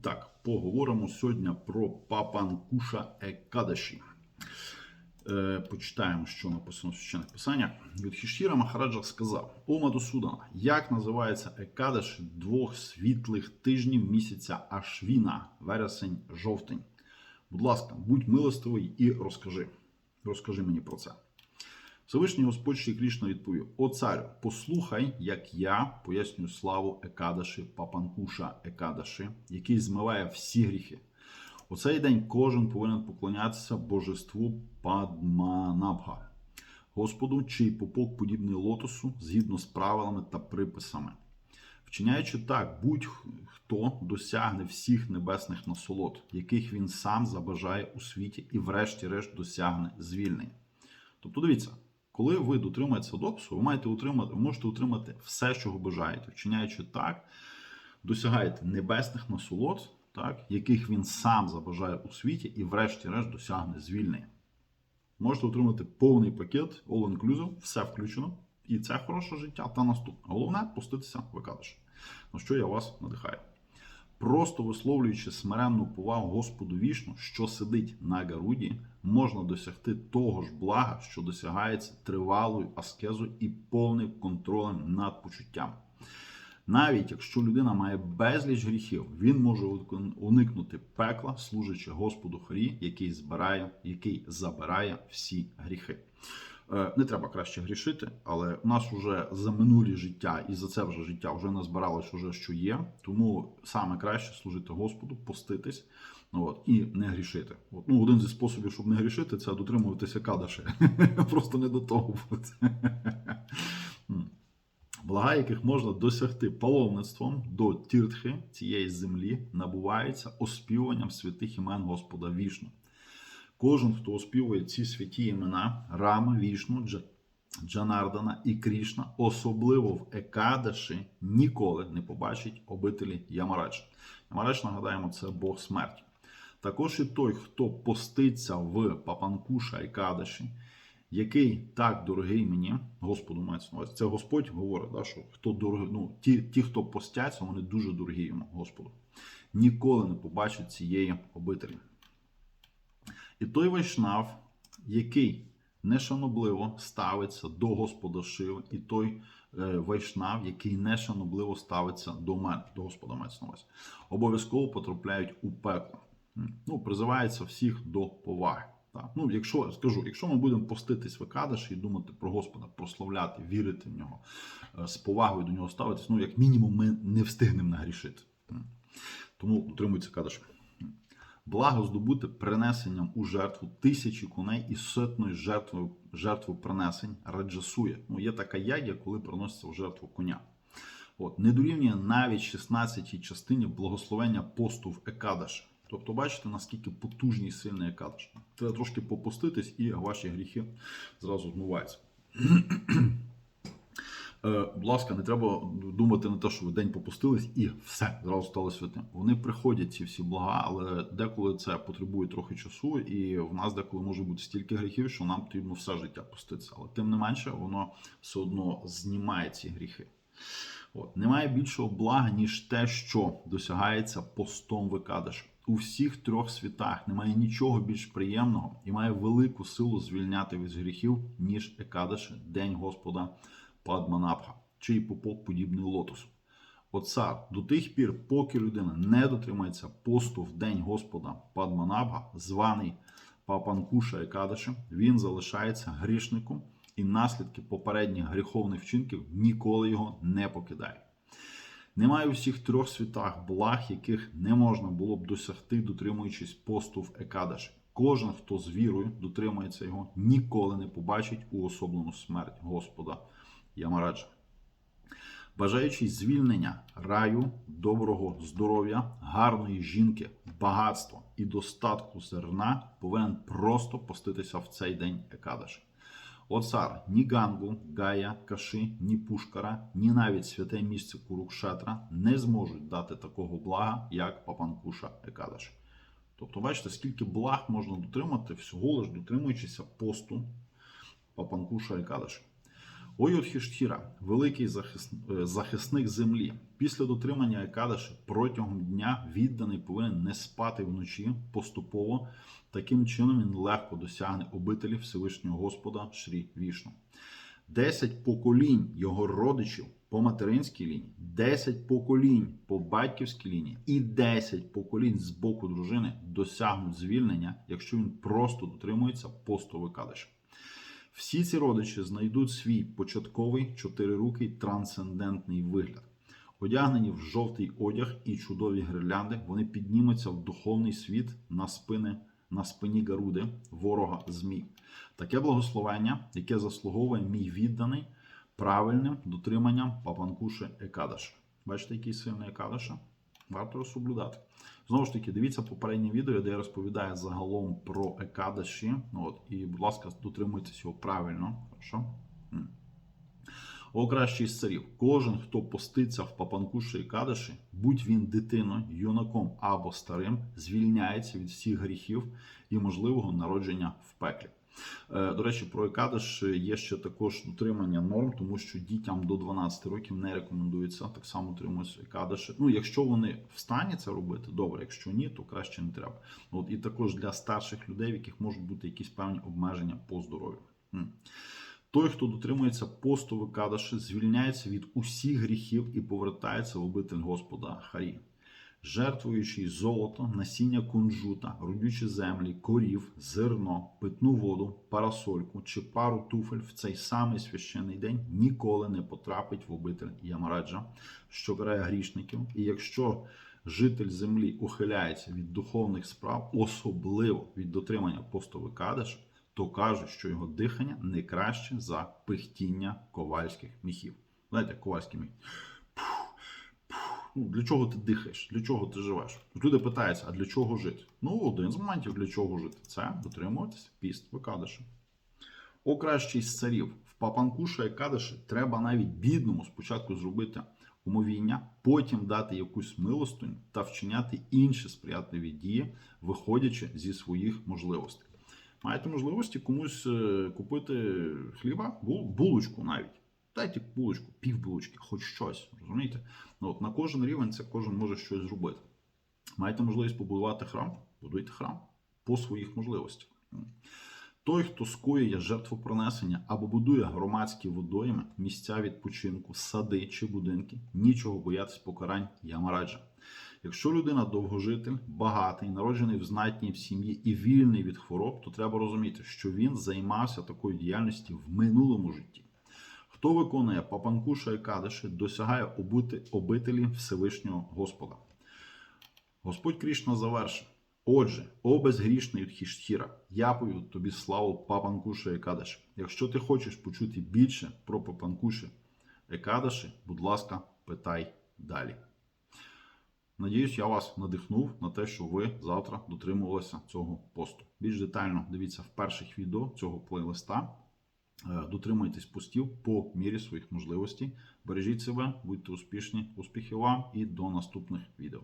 Так, поговоримо сьогодні про Папанкуша Екадаші. Е, почитаємо, що написано в священних писаннях. Юдхішіра Махараджа сказав: О Мадусудана, як називається Екадаш двох світлих тижнів місяця Ашвіна, вересень, жовтень? Будь ласка, будь милостивий і розкажи. Розкажи мені про це. Всевишній Господь Шрі Крішна відповів: О царю, послухай, як я пояснюю славу Екадаші, Папанкуша Екадаші, який змиває всі гріхи. У цей день кожен повинен поклонятися божеству Падманабха, Господу, чий попок подібний лотосу згідно з правилами та приписами. Вчиняючи так, будь-хто досягне всіх небесних насолод, яких він сам забажає у світі, і, врешті-решт, досягне звільнення. Тобто, дивіться, коли ви дотримуєтеся доксу, ви маєте утримати, ви можете утримати все, чого бажаєте. Вчиняючи так, досягаєте небесних насолод, так, яких він сам забажає у світі, і, врешті-решт, досягне звільнення. Можете отримати повний пакет, all-inclusive, все включено. І це хороше життя та наступне. Головне поститися викадиш. На що я вас надихаю. Просто висловлюючи смиренну повагу Господу вішну, що сидить на Гаруді, можна досягти того ж блага, що досягається тривалою аскезою і повним контролем над почуттям. Навіть якщо людина має безліч гріхів, він може уникнути пекла, служачи Господу Харі, який збирає, який забирає всі гріхи. Е, Не треба краще грішити, але у нас вже за минулі життя і за це вже життя вже назбиралось уже що є. Тому саме краще служити Господу, поститись от, і не грішити. От, ну, один зі способів, щоб не грішити, це дотримуватися кадаші. Просто не до того. Блага, яких можна досягти паломництвом до тіртхи цієї землі, набуваються оспівуванням святих імен Господа вішну. Кожен, хто оспівує ці святі імена Рама, Вішну, Джанардана і Крішна, особливо в Екадаші, ніколи не побачить обителі Ямарадж. Ямарадж, нагадаємо, це Бог смерті. Також і той, хто поститься в Папанкуша Екадаші, який так дорогий мені, Господу мається на увазі. Це Господь говорить, да, що хто дорогий, ну, ті, ті, хто постяться, вони дуже дорогі йому, Господу. Ніколи не побачить цієї обителі. І той вайшнав, який нешанобливо ставиться до Господа Шиви, і той е, вайшнав, який нешанобливо ставиться до мене, до Господа мається обов'язково потрапляють у пекло. Ну, призивається всіх до поваги. Так. Ну, якщо скажу, якщо ми будемо поститись в Кадаші і думати про Господа, прославляти, вірити в нього, е, з повагою до нього ставитись, ну, як мінімум, ми не встигнемо нагрішити. Тому утримується Кадаш. Благо здобути принесенням у жертву тисячі коней і сотною жертвою жертву принесень раджасує. Ну, є така ядя, коли приноситься в жертву коня. От, Не дорівнює навіть 16 частині благословення посту в Екадаш. Тобто, бачите, наскільки потужний і сильний Екадаш. Треба трошки попуститись, і ваші гріхи зразу змиваються. Е, будь ласка, не треба думати на те, що ви день попустились і все зразу стало святим. Вони приходять ці всі блага, але деколи це потребує трохи часу, і в нас деколи може бути стільки гріхів, що нам потрібно все життя пуститися. Але тим не менше, воно все одно знімає ці гріхи. От. Немає більшого блага, ніж те, що досягається постом викадаш. У всіх трьох світах немає нічого більш приємного і має велику силу звільняти від гріхів, ніж Екадаш, День Господа. Падманабха, попок подібний лотосу. Оцар до тих пір, поки людина не дотримається посту в день Господа Падманабха, званий Папанкуша Екадашем, він залишається грішником і наслідки попередніх гріховних вчинків ніколи його не покидають. Немає у всіх трьох світах благ, яких не можна було б досягти, дотримуючись посту в Екадаші. Кожен, хто з вірою дотримується його, ніколи не побачить уособлену смерть Господа. Ямараджа. Бажаючи звільнення раю, доброго здоров'я, гарної жінки, багатства і достатку зерна, повинен просто поститися в цей день Екадаші. О цар, ні Гангу, Гая, Каши, ні Пушкара, ні навіть святе місце Курукшатра не зможуть дати такого блага, як Папанкуша Екадаші. Тобто, бачите, скільки благ можна дотримати, всього лиш дотримуючися посту Папанкуша Екадаші. Ойотхіштіра, великий е, захисник землі. Після дотримання Екадаші протягом дня відданий повинен не спати вночі поступово. Таким чином він легко досягне обителі Всевишнього Господа Шрі Вішну. 10 поколінь його родичів по материнській лінії, 10 поколінь по батьківській лінії і 10 поколінь з боку дружини досягнуть звільнення, якщо він просто дотримується посту Викадаші. Всі ці родичі знайдуть свій початковий чотирирукий трансцендентний вигляд. Одягнені в жовтий одяг і чудові гирлянди, вони піднімуться в духовний світ на спини, на спині Гаруди, ворога змій. Таке благословення, яке заслуговує мій відданий правильним дотриманням Папанкуши Екадаша. Бачите, який сильний Екадаша? Варто соблюдати. Знову ж таки, дивіться попереднє відео, де я розповідаю загалом про Екадаші. От, і, будь ласка, дотримуйтесь його правильно. Хорошо? О кращий з царів. Кожен, хто поститься в Папанкуші і Кадаші, будь він дитиною, юнаком або старим, звільняється від всіх гріхів і можливого народження в пеклі. Е, До речі, про Екадаш є ще також дотримання норм, тому що дітям до 12 років не рекомендується так само утримуватися Екадаші. Ну, якщо вони в стані це робити, добре, якщо ні, то краще не треба. От і також для старших людей, в яких можуть бути якісь певні обмеження по здоров'ю. Той, хто дотримується посту Викадаші, звільняється від усіх гріхів і повертається в обитель Господа Харі. Жертвуючи золото, насіння кунжута, родючі землі, корів, зерно, питну воду, парасольку чи пару туфель в цей самий священний день ніколи не потрапить в обитель Ямараджа, що карає грішників. І якщо житель землі ухиляється від духовних справ, особливо від дотримання посту Викадаші, то кажуть, що його дихання не краще за пихтіння ковальських міхів. Знаєте, ковальський міх. Ну, для чого ти дихаєш? Для чого ти живеш? Люди питаються, а для чого жити? Ну, один з моментів, для чого жити, це дотримуватися піст Викадаші. О кращий з царів. В Папанкуша і Кадаші треба навіть бідному спочатку зробити умовіння, потім дати якусь милостиню та вчиняти інші сприятливі дії, виходячи зі своїх можливостей. Маєте можливості комусь е, купити хліба, булочку навіть. Дайте булочку, пів булочки, хоч щось. Розумієте? Ну, от на кожен рівень це кожен може щось зробити. Маєте можливість побудувати храм, будуйте храм по своїх можливостях. Той, хто скоює жертвопринесення або будує громадські водойми, місця відпочинку, сади чи будинки, нічого боятись покарань Ямараджа. Якщо людина довгожитель, багатий, народжений в знатній сім'ї і вільний від хвороб, то треба розуміти, що він займався такою діяльністю в минулому житті. Хто виконує Папанкуша і Кадиші, досягає обителі Всевишнього Господа. Господь Крішна завершив. Отже, о безгрішний Юдхіштіра, я повів тобі славу Папанкуша Екадаші. Якщо ти хочеш почути більше про Папанкуші Екадаші, будь ласка, питай далі. Надіюсь, я вас надихнув на те, що ви завтра дотримувалися цього посту. Більш детально дивіться в перших відео цього плейлиста. Е, Дотримуйтесь постів по мірі своїх можливостей. Бережіть себе, будьте успішні, успіхів вам і до наступних відео.